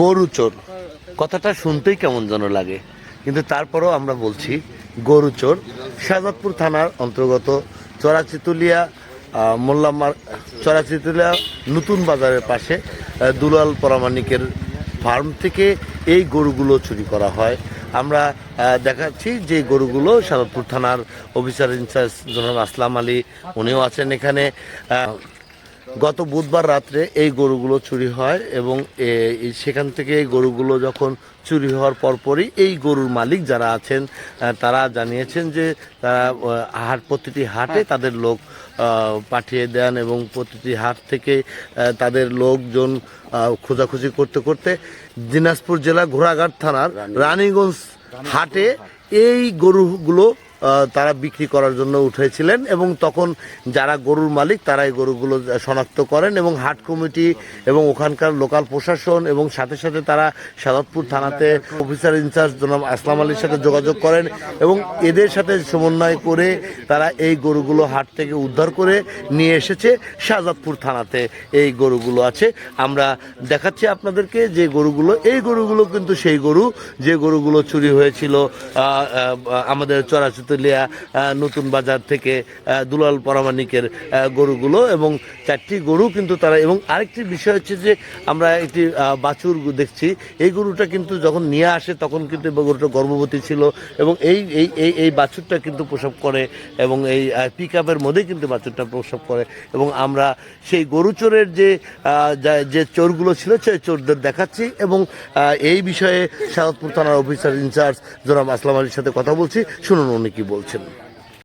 গরু চোর কথাটা শুনতেই কেমন যেন লাগে। কিন্তু তারপরেও আমরা বলছি গরু চোর শাহজাদপুর থানার অন্তর্গত চরাচিতুলিয়া মোল্লামার চরাচিতুলিয়া নতুন বাজারের পাশে দুলাল পরামানিকের ফার্ম থেকে এই গরুগুলো চুরি করা হয়। আমরা দেখাচ্ছি যে গরুগুলো শাহজাদপুর থানার অফিসার ইনচার্জ জনাব আসলাম আলী, উনিও আছেন এখানে। গত বুধবার রাত্রে এই গরুগুলো চুরি হয় এবং সেখান থেকে এই গরুগুলো যখন চুরি হওয়ার পরপরই এই গরুর মালিক যারা আছেন তারা জানিয়েছেন যে তারা হাট প্রতিটি হাটে তাদের লোক পাঠিয়ে দেন এবং প্রতিটি হাট থেকে তাদের লোকজন খোঁজাখুঁজি করতে করতে দিনাজপুর জেলা ঘোড়াঘাট থানার রানীগঞ্জ হাটে। এই গরুগুলো তারা বিক্রি করার জন্য উঠেছিলেন এবং তখন যারা গরুর মালিক তারা এই গরুগুলো শনাক্ত করেন এবং হাট কমিটি এবং ওখানকার লোকাল প্রশাসন এবং সাথে সাথে তারা সাদতপুর থানাতে অফিসার ইনচার্জ জনাব আসলাম আলীর সাথে যোগাযোগ করেন এবং এদের সাথে সমন্বয় করে তারা এই গরুগুলো হাট থেকে উদ্ধার করে নিয়ে এসেছে। শাহজাদপুর থানাতে এই গরুগুলো আছে। আমরা দেখাচ্ছি আপনাদেরকে যে গরুগুলো এই গরুগুলো কিন্তু সেই গরু যে গরুগুলো চুরি হয়েছিল আমাদের আহ, চরাচুতলিয়া নতুন বাজার থেকে দুলাল পরামানিকের গরুগুলো এবং চারটি গরু কিন্তু তারা এবং আরেকটি বিষয় হচ্ছে যে আমরা একটি বাছুর দেখছি। এই গরুটা কিন্তু যখন নিয়ে আসে তখন কিন্তু গরুটা গর্ভবতী ছিল এবং এই এই এই এই বাছুরটা কিন্তু প্রসব করে এবং এই পিক আপের মধ্যেই কিন্তু বাছুরটা প্রসব করে এবং আমরা সেই গরু চোরের যে যে চোরগুলো ছিল সেই চোরদের দেখাচ্ছি এবং এই বিষয়ে সাদতপুর থানার অফিসার ইনচার্জ জনাব আসলাম আলীর সাথে কথা বলছি। শুনুন উনি কি বলছেন।